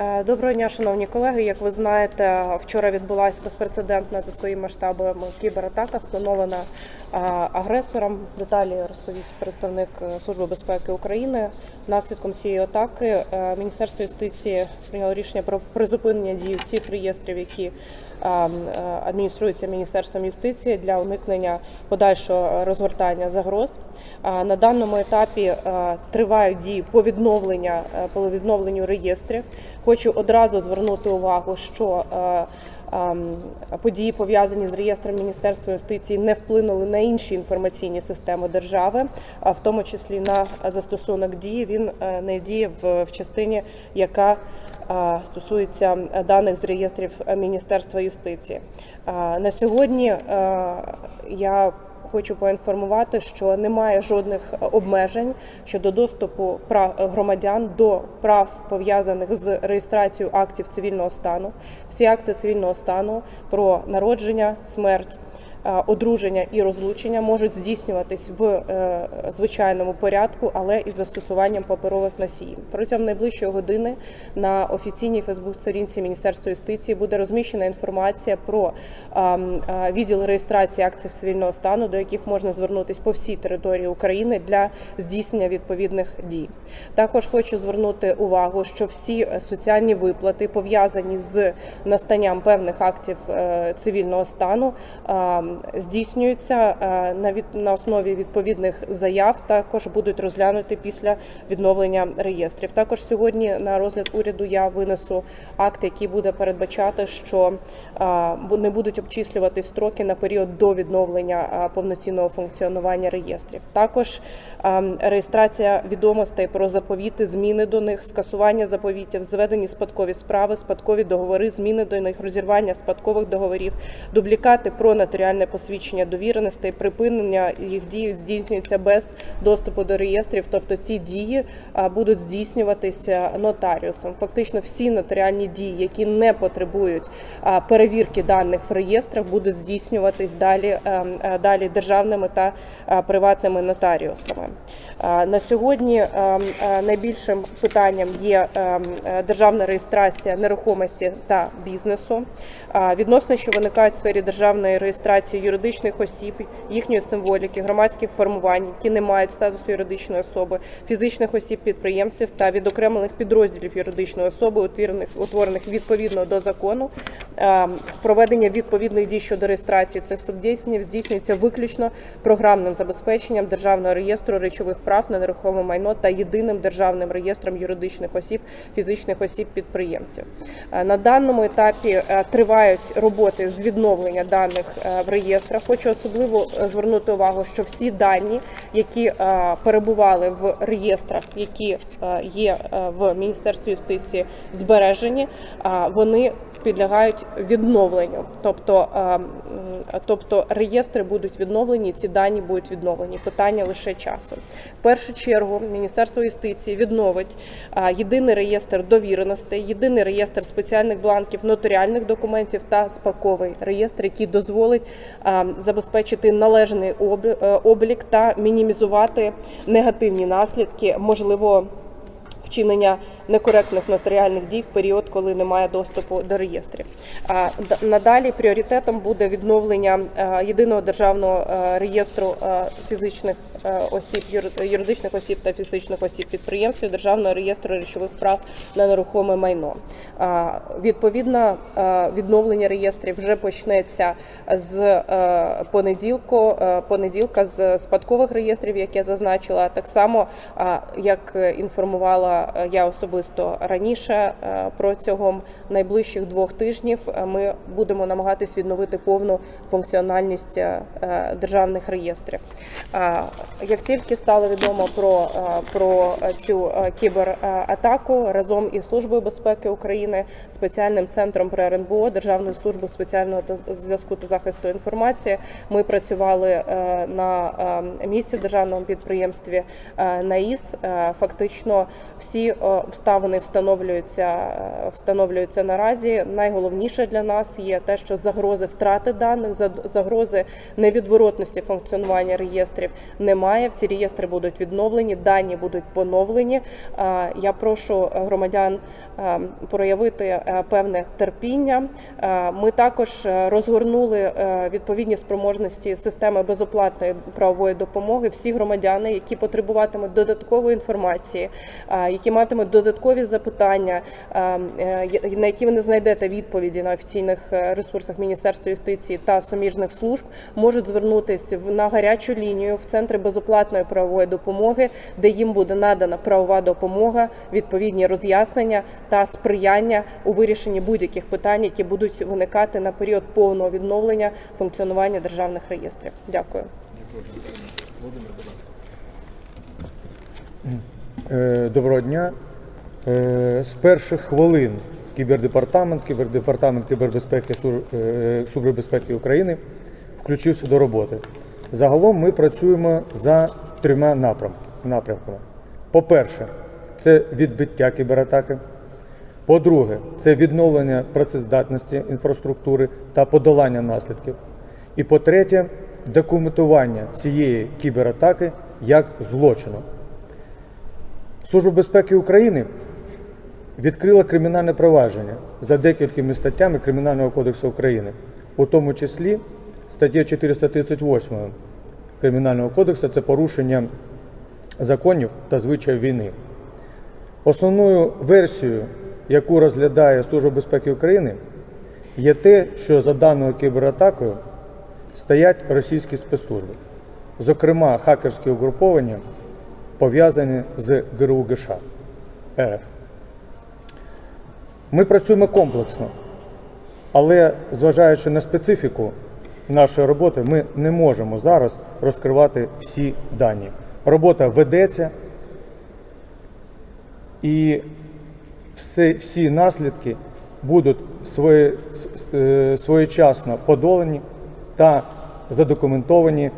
Е, Доброго дня, шановні колеги. Як ви знаєте, вчора відбулася безпрецедентна за своїми масштабами кібератака, спланована е, агресором. Деталі розповість представник е, Служби безпеки України. Наслідком цієї атаки Міністерство юстиції прийняло рішення про призупинення дії всіх реєстрів, які е, е, Міністерством юстиції для уникнення подальшого розгортання загроз. На даному етапі е, тривають дії по відновлення е, по відновленню реєстрів. Хочу одразу звернути увагу, що події пов'язані з реєстром Міністерства юстиції не вплинули на інші інформаційні системи держави, в тому числі на застосунок дії. Він не діє в, частині, яка стосується даних з реєстрів Міністерства юстиції. Е, На сьогодні е, я Хочу поінформувати, що немає жодних обмежень щодо доступу прав громадян до прав пов'язаних з реєстрацією актів цивільного стану. Всі акти цивільного стану про народження, смерть. Е, Одруження і розлучення можуть здійснюватись в е, звичайному порядку, але із застосуванням паперових носіїв. Протягом найближчої години на офіційній Фейсбук-сторінці Міністерства юстиції буде розміщена інформація про ем, е, відділ реєстрації актів цивільного стану, до яких можна звернутися по всій території України для здійснення відповідних дій. Також хочу звернути увагу, що всі соціальні виплати пов'язані з настанням певних актів цивільного стану е, здійснюються е, на від на основі відповідних заяв. Також будуть розглянуті після відновлення реєстрів. Також сьогодні на розгляд уряду я винесу акт, який буде передбачати, що е, не будуть обчислювати строки на період до відновлення е, повноцінного функціонування реєстрів. Також е, реєстрація відомостей про заповіти, зміни до них, скасування заповітів, зведені спадкові справи, спадкові договори, зміни до них, розірвання спадкових договорів, дублікати про нотаріальне посвідчення довіреностей, припинення їх дії здійснюється без доступу до реєстрів. Тобто ці дії будуть здійснюватися нотаріусом. Фактично, всі нотаріальні дії, які не потребують перевірки даних в реєстрах, будуть здійснюватись далі, ем, е, далі державними та е, приватними нотаріусами. На сьогодні ем, е, найбільшим питанням є ем, е, державна реєстрація нерухомості та бізнесу. Відносини, що виникають в сфері державної реєстрації юридичних осіб, їхньої символіки, громадських формувань, які не мають статусу юридичної особи, фізичних осіб підприємців та відокремлених підрозділів юридичної особи, утворених утворених відповідно до закону. Е, Проведення відповідних дій щодо реєстрації цих субдійснів здійснюється виключно програмним забезпеченням державного реєстру речових прав на нерухоме майно та єдиним державним реєстром юридичних осіб, фізичних осіб підприємців. Е, На даному етапі е, тривають роботи з відновлення даних е, в реєстрах. Хочу особливо звернути увагу, що всі дані, які перебували в реєстрах, які є в Міністерстві юстиції, збережені, вони підлягають відновленню, тобто, тобто реєстри будуть відновлені, ці дані будуть відновлені. Питання лише часу. В першу чергу Міністерство юстиції відновить єдиний реєстр довіреностей, єдиний реєстр спеціальних бланків нотаріальних документів та спаковий реєстр, який дозволить забезпечити належний е, облік та мінімізувати негативні наслідки можливо вчинення некоректних нотаріальних дій в період, коли немає доступу до реєстрів. Надалі пріоритетом буде відновлення е, єдиного державного е, реєстру е, фізичних осіб, юр- юридичних осіб та фізичних осіб підприємств, державного реєстру речових прав на нерухоме майно. Відповідно, відновлення реєстрів вже почнеться з понеділку, понеділка з спадкових реєстрів, як я зазначила, так само як інформувала я особисто раніше, е, протягом найближчих двох тижнів е, ми будемо намагатись відновити повну функціональність е, державних реєстрів. Як тільки стало відомо про, про цю кібератаку разом із Службою безпеки України. Спеціальним центром при РНБО, Державною службою спеціального зв'язку та захисту інформації. Ми працювали на місці в державному підприємстві НАІС. Фактично всі е, обставини встановлюються, е, встановлюються наразі. Найголовніше для нас є те, що загрози втрати даних, за- загрози невідворотності функціонування реєстрів немає. Всі реєстри будуть відновлені, дані будуть поновлені. Е, Я прошу громадян е, проявити певне терпіння. Ми також розгорнули відповідні спроможності системи безоплатної правової допомоги. Всі громадяни, які потребуватимуть додаткової інформації, які матимуть додаткові запитання, е, е, на які ви не знайдете відповіді на офіційних е, ресурсах Міністерства юстиції та суміжних служб, можуть звернутися на гарячу лінію в центри безоплатної правової допомоги, де їм буде надана правова допомога, відповідні роз'яснення та сприяння у вирішенні будь-яких питань, які будуть виникати на період повного відновлення функціонування державних реєстрів. Дякую. Е, Доброго дня. Е, З перших хвилин кібердепартамент, кібердепартамент кібербезпеки е, Служби безпеки України включився до роботи. Загалом ми працюємо за трьома напрямками. По-перше, це відбиття кібератаки. По-друге, це відновлення працездатності інфраструктури та подолання наслідків. І по-третє, документування цієї кібератаки як злочину. Служба безпеки України відкрила кримінальне провадження за декількома статтями Кримінального кодексу України, у тому числі стаття 438 Кримінального кодексу це порушення законів та звичаїв війни. Основною версією, яку розглядає Служба безпеки України, є те, що за даною кібератакою стоять російські спецслужби, зокрема хакерські угруповання, пов'язані з ГРУ ГШ РФ. Ми працюємо комплексно, але зважаючи на специфіку нашої роботи, ми не можемо зараз розкривати всі дані. Робота ведеться і всі, всі наслідки будуть свої, е, своєчасно подолані та задокументовані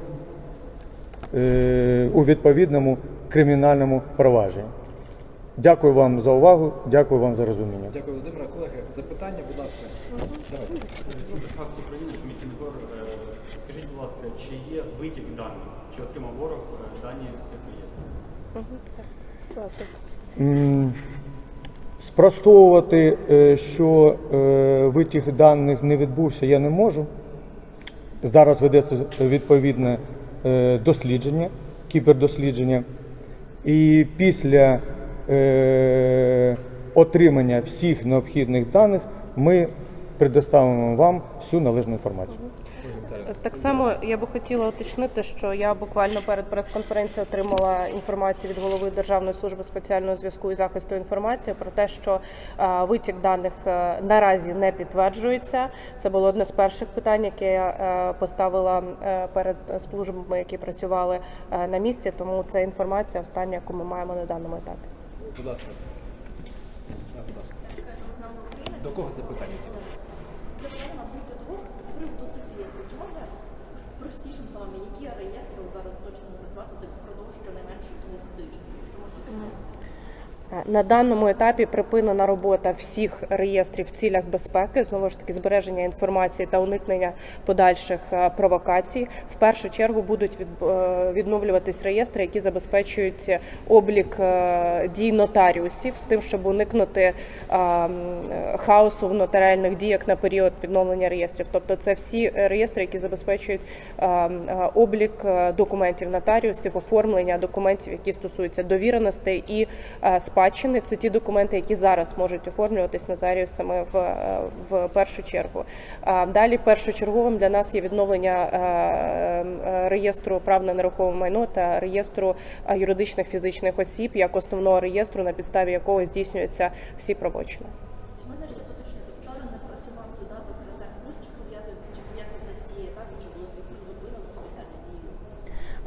е, у відповідному кримінальному провадженні. Дякую вам за увагу, дякую вам за розуміння. Дякую, Володимира. Колеги, запитання, будь ласка. Давайте. Факт України, що скажіть, будь ласка, чи є витік даних, чи отримав ворог е, дані з цих реєстрів? Спростовувати, е, що е, витік даних не відбувся, я не можу. Зараз ведеться відповідне дослідження, кібердослідження. І після отримання всіх необхідних даних ми предоставимо вам всю належну інформацію. Так само я би хотіла уточнити, що я буквально перед прес-конференцією отримала інформацію від голови Державної служби спеціального зв'язку і захисту інформації про те, що е, витік даних е, наразі не підтверджується. Це було одне з перших питань, яке я е, поставила е, перед службами, які працювали е, на місці. Тому це інформація остання, яку ми маємо на даному етапі. Будь ласка. Да, будь ласка. До кого це питання? з приводу цих реєстрів. Чи можна простішим словами, які реєстри зараз точно працювати продовж щонайменше двох тижнів? Якщо можна Е, На даному етапі припинена робота всіх реєстрів в цілях безпеки, знову ж таки збереження інформації та уникнення подальших е, провокацій. В першу чергу будуть е, відновлюватись реєстри, які забезпечують облік е, дій нотаріусів з тим, щоб уникнути хаосу в нотаріальних діях на період підновлення реєстрів. Тобто, це всі реєстри, які забезпечують облік документів нотаріусів, оформлення документів, які стосуються довіреностей і е, спадщини. Це ті документи, які зараз можуть оформлюватись нотаріусами в, е, в першу чергу. Далі першочерговим для нас є відновлення е, е, реєстру прав на нерухоме майно та реєстру юридичних фізичних осіб як основного реєстру, на підставі якого здійснюються всі правочини. Чи можна ще уточнити? Вчора не працював додаток резерв плюс, чи пов'язує чи пов'язано це з цією етапом, чи було це призупинено спеціально дією? Е,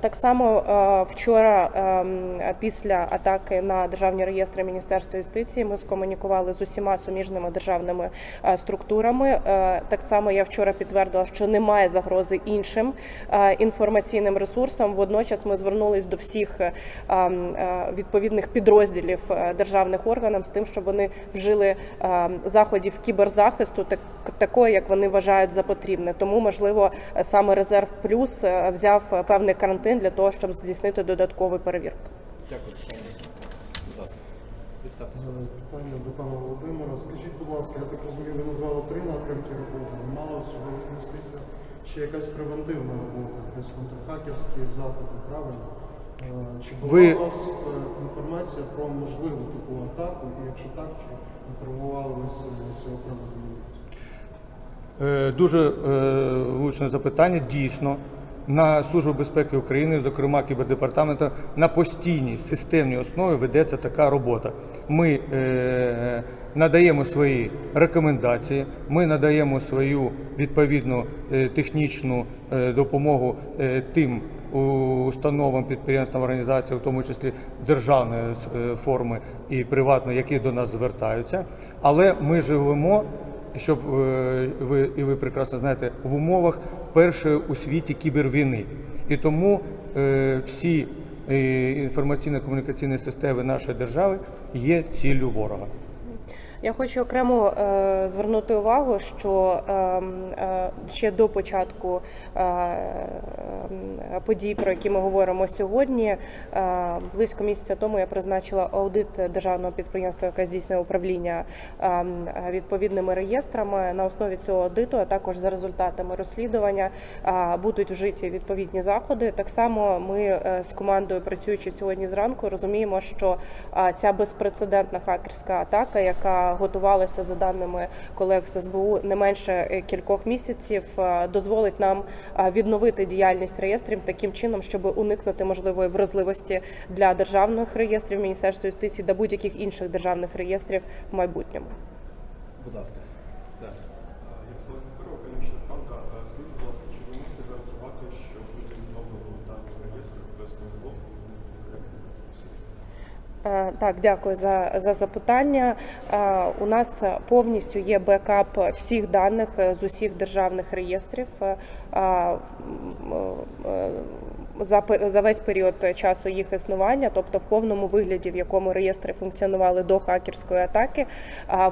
Так само е, вчора ем, після атаки на державні реєстри Міністерства юстиції ми скомунікували з усіма суміжними державними е, структурами. Е, Так само я вчора підтвердила, що немає загрози іншим е, інформаційним ресурсам. Водночас ми звернулись до всіх е, ем, е, відповідних підрозділів е, державних органів з тим, щоб вони вжили ем, заходів кіберзахисту, так такої, як вони вважають за потрібне. Тому можливо е, саме резерв плюс е, взяв е, певний карантин для того, щоб здійснити додаткову перевірку. Дякую. Будь ласка. Представтеся. Питання до пана Володимира. Скажіть, будь ласка, я так розумію, ви назвали три напрямки роботи. Мало всього міститься ще якась превентивна робота, якісь контрхакерські заходи, правильно? Е, Чи була Ви- у вас е, інформація про можливу таку атаку, і якщо так, чи інформували ви з з цього приводу? Е, Дуже влучне запитання. Дійсно, на Службу безпеки України, зокрема кібердепартаменту, на постійній системній основі ведеться така робота. Ми е, надаємо свої рекомендації, ми надаємо свою відповідну е, технічну е, допомогу е, тим установам, підприємствам, організаціям, в тому числі державної е, форми і приватної, які до нас звертаються. Але ми живемо щоб е, ви і ви прекрасно знаєте, в умовах першої у світі кібервійни. І тому е, всі е, інформаційно-комунікаційні системи нашої держави є ціллю ворога. Я хочу окремо е, звернути увагу, що е, е, ще до початку е, е, подій, про які ми говоримо сьогодні, близько місяця тому я призначила аудит державного підприємства, яке здійснює управління е, відповідними реєстрами. На основі цього аудиту, а також за результатами розслідування, будуть вжиті відповідні заходи. Так само ми з командою, працюючи сьогодні зранку, розуміємо, що ця безпрецедентна хакерська атака, яка готувалася за даними колег з СБУ не менше е, кількох місяців, е, дозволить нам е, відновити діяльність реєстрів таким чином, щоб уникнути можливої вразливості для державних реєстрів Міністерства юстиції та будь-яких інших державних реєстрів в майбутньому. Будь ласка. Так. Ярослав Кухаров, економічна правда. Е, Скажіть, будь ласка, чи ви можете гарантувати, що буде відновлено дані в реєстрах без помилок? Е, Так, дякую за, за запитання. Е, У нас повністю є бекап всіх даних е, з усіх державних реєстрів. Е, е, е, За, за весь період часу їх існування, тобто в повному вигляді, в якому реєстри функціонували до хакерської атаки,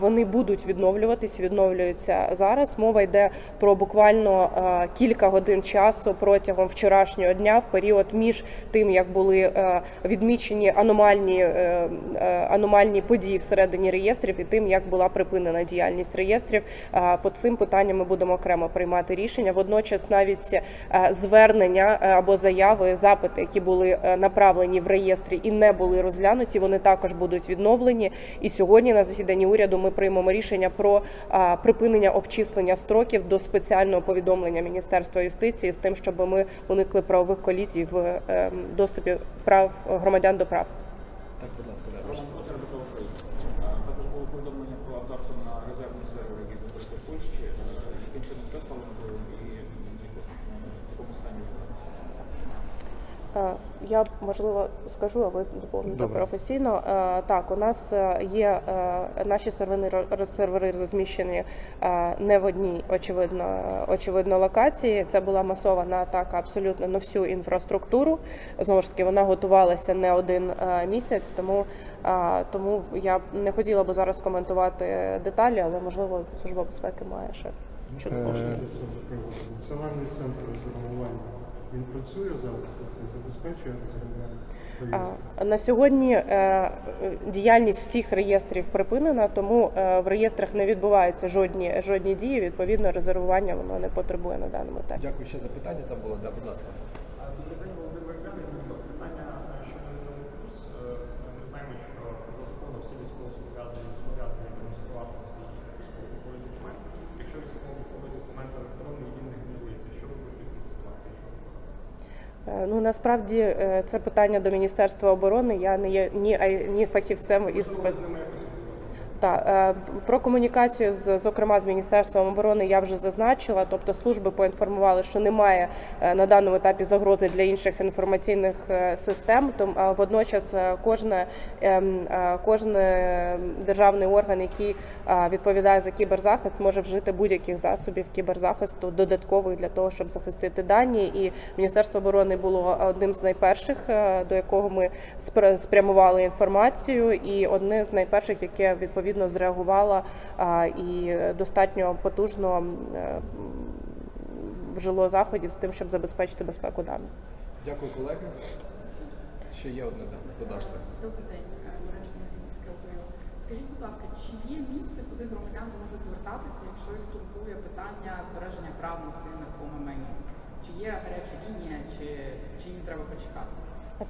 вони будуть відновлюватись, відновлюються зараз. Мова йде про буквально е, кілька годин часу протягом вчорашнього дня, в період між тим, як були е, відмічені аномальні, е, е, аномальні події всередині реєстрів, і тим, як була припинена діяльність реєстрів. Е, По цим питанням ми будемо окремо приймати рішення. Водночас навіть е, звернення е, або заяви, запити, які були е, направлені в реєстрі і не були розглянуті, вони також будуть відновлені. І сьогодні на засіданні уряду ми приймемо рішення про е, припинення обчислення строків до спеціального повідомлення Міністерства юстиції з тим, щоб ми уникли правових колізій в е, доступі прав громадян до прав. Так, будь ласка, да. Роман Котер, Дмитро Також було повідомлення про атаку на резервний сервер, який знаходиться в Польщі. Е, Яким чином це стало і в якому стані? Е, Я можливо скажу, а ви доповните професійно. Е, Так, у нас е, є наші сервери, сервери розміщені не в одній очевидно, очевидно локації. Це була масована атака абсолютно на всю інфраструктуру. Знову ж таки, вона готувалася не один місяць, тому, тому я б не хотіла би зараз коментувати деталі, але можливо служба безпеки має ще що Е. Національний центр розформування, він працює зараз, тобто забезпечує розформування На сьогодні е, діяльність всіх реєстрів припинена, тому е, в реєстрах не відбуваються жодні жодні дії. Відповідно, резервування воно не потребує на даному етапі. Дякую. Ще запитання там було. Да, будь ласка. Добрий день, Володимир Кремль. Питання е, щодо плюс. Ми знаємо, що за законом всі військовозобов'язані зобов'язані демонструвати свій військово-обліковий документ. Якщо військово-обліковий документ електронний, він не генерується. Що робити в цій ситуації? Що робити? Е, Ну насправді е, це питання до Міністерства оборони. Я не є ні ні фахівцем із Так, е, про комунікацію з зокрема з міністерством оборони я вже зазначила. Тобто служби поінформували, що немає е, на даному етапі загрози для інших інформаційних е, систем. Том водночас кожне ем, кожен державний орган, який відповідає за кіберзахист, може вжити будь-яких засобів кіберзахисту додаткових для того, щоб захистити дані. І Міністерство оборони було одним з найперших, до якого ми спр- спрямували інформацію, і одне з найперших, яке відповідно зреагувало а, і достатньо потужно е, вжило заходів з тим, щоб забезпечити безпеку даних. Дякую, колеги. Ще є одне дане. Будь ласка. Добрий день, е, ОПО. Скажіть, будь ласка, чи є місце, куди громадяни можуть звертатися, якщо їх турбує питання збереження прав на своє нерухоме майно? Чи є гаряча лінія, чи, чи їм треба почекати?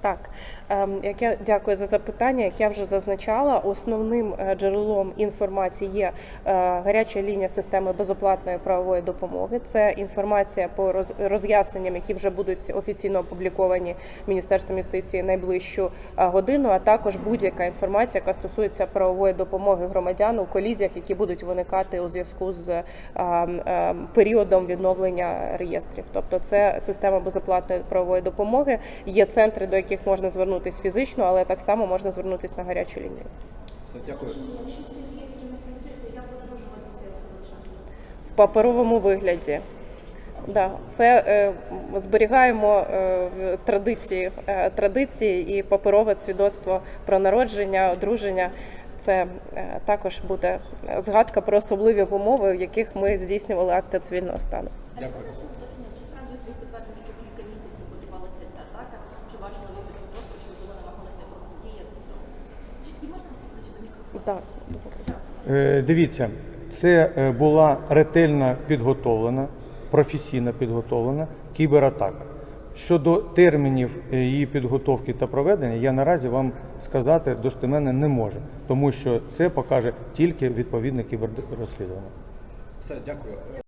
Так, ем, як я дякую за запитання. Як я вже зазначала, основним е, джерелом інформації є е, гаряча лінія системи безоплатної правової допомоги. Це інформація по роз'ясненням, які вже будуть офіційно опубліковані Міністерством юстиції найближчу е, годину, а також будь-яка інформація, яка стосується правової допомоги громадян у колізіях, які будуть виникати у зв'язку з е, е, періодом відновлення реєстрів. Тобто, це система безоплатної правової допомоги. Є центри, до яких можна звернутися фізично, але так само можна звернутися на гарячу лінію. Все, дякую. В паперовому вигляді. Да, це е, зберігаємо е, традиції, е, традиції і паперове свідоцтво про народження, одруження. Це е, також буде згадка про особливі умови, в яких ми здійснювали акти цивільного стану. Дякую. Чи справді ви підтверджуєте, що кілька місяців готувалася ця атака? Чи бачили ви підготовку, чи можливо намагалися протидіяти цьому? Чи і можна сказати до мікрофону? Так. Е, Дивіться, це е, була ретельно підготовлена, професійно підготовлена кібератака. Щодо термінів е, її підготовки та проведення, я наразі вам сказати достеменно не можу, тому що це покаже тільки відповідне кіберрозслідування. Все, дякую.